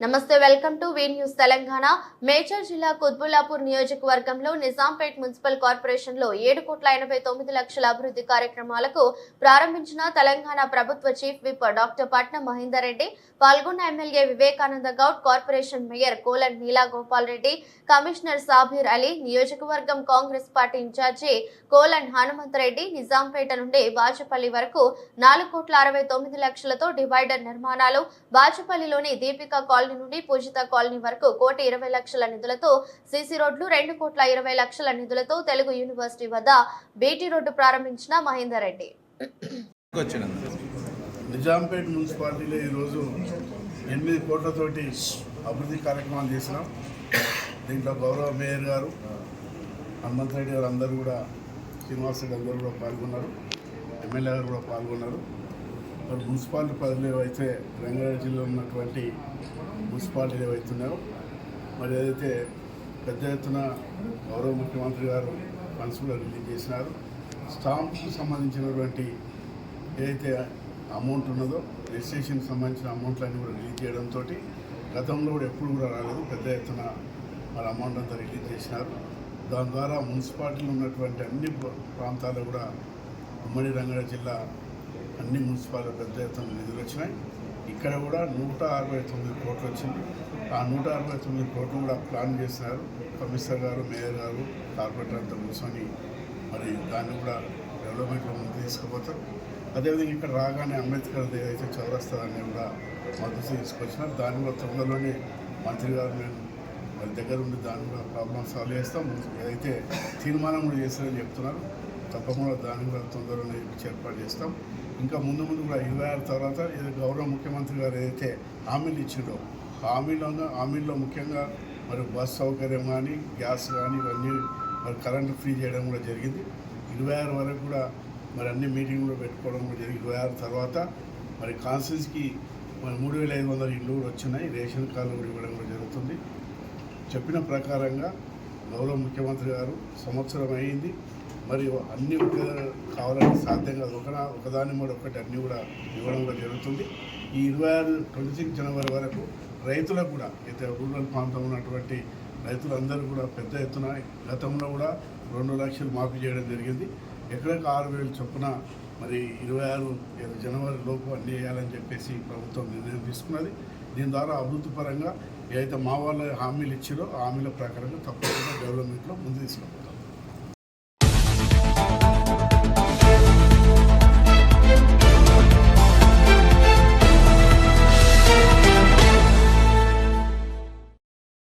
నమస్తే welcome to V news Telangana. Medchal జిల్లా కుత్బుల్లాపూర్ నియోజకవర్గంలో నిజాంపేట్ మున్సిపల్ కార్పొరేషన్లో ఏడు కోట్ల ఎనభై తొమ్మిది లక్షల అభివృద్ధి కార్యక్రమాలకు ప్రారంభించిన తెలంగాణ ప్రభుత్వ చీఫ్ విప్ డాక్టర్ పట్నం మహేందర్ రెడ్డి పాల్గొన్న MLA Vivekananda Goud corporation mayor Kolan Neela Gopal Reddy commissioner Sabir Ali నియోజకవర్గం కాంగ్రెస్ పార్టీ ఇన్ఛార్జి కోలన్ హనుమంతరెడ్డి నిజాంపేట నుండి బాచపల్లి వరకు నాలుగు కోట్ల అరవై తొమ్మిది లక్షలతో డివైడర్ నిర్మాణాలు. బాచపల్లిలోని దీపిక కాలనీ నుండి పూజిత కాలనీ వరకు కోటి ఇరవై లక్షల నిధులతో సీసీ రోడ్లు రెండు కోట్ల ఇరవై లక్షల నిధులతో తెలుగు యూనివర్సిటీ వద్ద బీటీ రోడ్డు ప్రారంభించిన మహేందర్ రెడ్డి. నిజాంపేట్ మున్సిపాలిటీలో ఈరోజు ఎనిమిది కోట్లతోటి అభివృద్ధి కార్యక్రమాలు చేసినాం. దీంట్లో గౌరవ మేయర్ గారు హనుమంత్ రెడ్డి గారు అందరూ కూడా శ్రీనివాస రెడ్డి అందరూ కూడా పాల్గొన్నారు. ఎమ్మెల్యే గారు కూడా పాల్గొన్నారు. మరి మున్సిపాలిటీ పనులు ఏవైతే రంగారెడ్డి జిల్లాలో ఉన్నటువంటి మున్సిపాలిటీలు ఏవైతున్నాయో మరి ఏదైతే పెద్ద ఎత్తున గౌరవ ముఖ్యమంత్రి గారు ఫండ్స్ కూడా రిలీజ్ చేసినారు స్టాంప్కి సంబంధించినటువంటి ఏదైతే అమౌంట్ ఉన్నదో రిజిస్ట్రేషన్కి సంబంధించిన అమౌంట్లన్నీ కూడా రిలీజ్ చేయడంతో గతంలో కూడా ఎప్పుడు కూడా రాలేదు. పెద్ద ఎత్తున మరి అమౌంట్ అంతా రిలీజ్ చేసినారు. దాని ద్వారా మున్సిపాలిటీలో ఉన్నటువంటి అన్ని ప్రాంతాల్లో కూడా ఉమ్మడి రంగారెడ్డి జిల్లా అన్ని మున్సిపాలిటీ పెద్ద ఎత్తున నిధులు వచ్చినాయి. ఇక్కడ కూడా నూట అరవై తొమ్మిది కోట్లు వచ్చింది. ఆ నూట అరవై తొమ్మిది కోట్లు కూడా ప్లాన్ చేసినారు. కమిషనర్ గారు మేయర్ గారు కార్పొరేటర్ అంతా కూర్చొని మరి దాన్ని కూడా డెవలప్మెంట్లో ముందు తీసుకుపోతారు. అదేవిధంగా ఇక్కడ రాగానే అంబేద్కర్ ఏదైతే చౌరస్తాన్ని కూడా మద్దతు తీసుకొచ్చినారు. దాన్ని కూడా తొందరలోనే మంత్రి గారు నేను మరి దగ్గర ఉండి దాన్ని కూడా ప్రాబ్లం సాల్వ్ చేస్తాం. ఏదైతే తీర్మానం కూడా చేస్తారని చెప్తున్నారు. తప్పకుండా దాన్ని కూడా తొందరలోనే ఏర్పాటు చేస్తాం. ఇంకా ముందు ముందు కూడా ఇరవై ఆరు తర్వాత ఏదో గౌరవ ముఖ్యమంత్రి గారు ఏదైతే హామీలు ఇచ్చిండో హామీలో హామీల్లో ముఖ్యంగా మరి బస్ సౌకర్యం కానీ గ్యాస్ కానీ ఇవన్నీ మరి కరెంటు ఫ్రీ చేయడం కూడా జరిగింది. ఇరవై ఆరు వరకు కూడా మరి అన్ని మీటింగ్లు పెట్టుకోవడం కూడా జరిగింది. ఇరవై ఆరు తర్వాత మరి కాన్స్టిట్యూన్స్కి మరి మూడు వేల ఐదు వందల ఇళ్ళు కూడా వచ్చినాయి. రేషన్ కార్డులు కూడా ఇవ్వడం కూడా జరుగుతుంది. చెప్పిన ప్రకారంగా గౌరవ ముఖ్యమంత్రి గారు సంవత్సరం అయింది మరి అన్ని ఒక కావాలని సాధ్యం కాదు. ఒక ఒకదాని కూడా ఒకటి అన్నీ కూడా ఇవ్వడం కూడా జరుగుతుంది. ఈ ఇరవై ఆరు ట్వంటీ సిక్స్ జనవరి వరకు రైతులకు కూడా అయితే రూరల్ ప్రాంతం ఉన్నటువంటి రైతులందరూ కూడా పెద్ద ఎత్తున గతంలో కూడా రెండు లక్షలు మాఫీ చేయడం జరిగింది. ఎక్కడికి ఆరు వేలు చొప్పున మరి ఇరవై ఆరు జనవరి లోపు అన్ని వేయాలని చెప్పేసి ప్రభుత్వం నిర్ణయం తీసుకున్నది. దీని ద్వారా అభివృద్ధి పరంగా ఏదైతే మా వాళ్ళ హామీలు ఇచ్చారో ఆ హామీల ప్రకారంగా తప్పకుండా డెవలప్మెంట్లో ముందు తీసుకుపోతాం.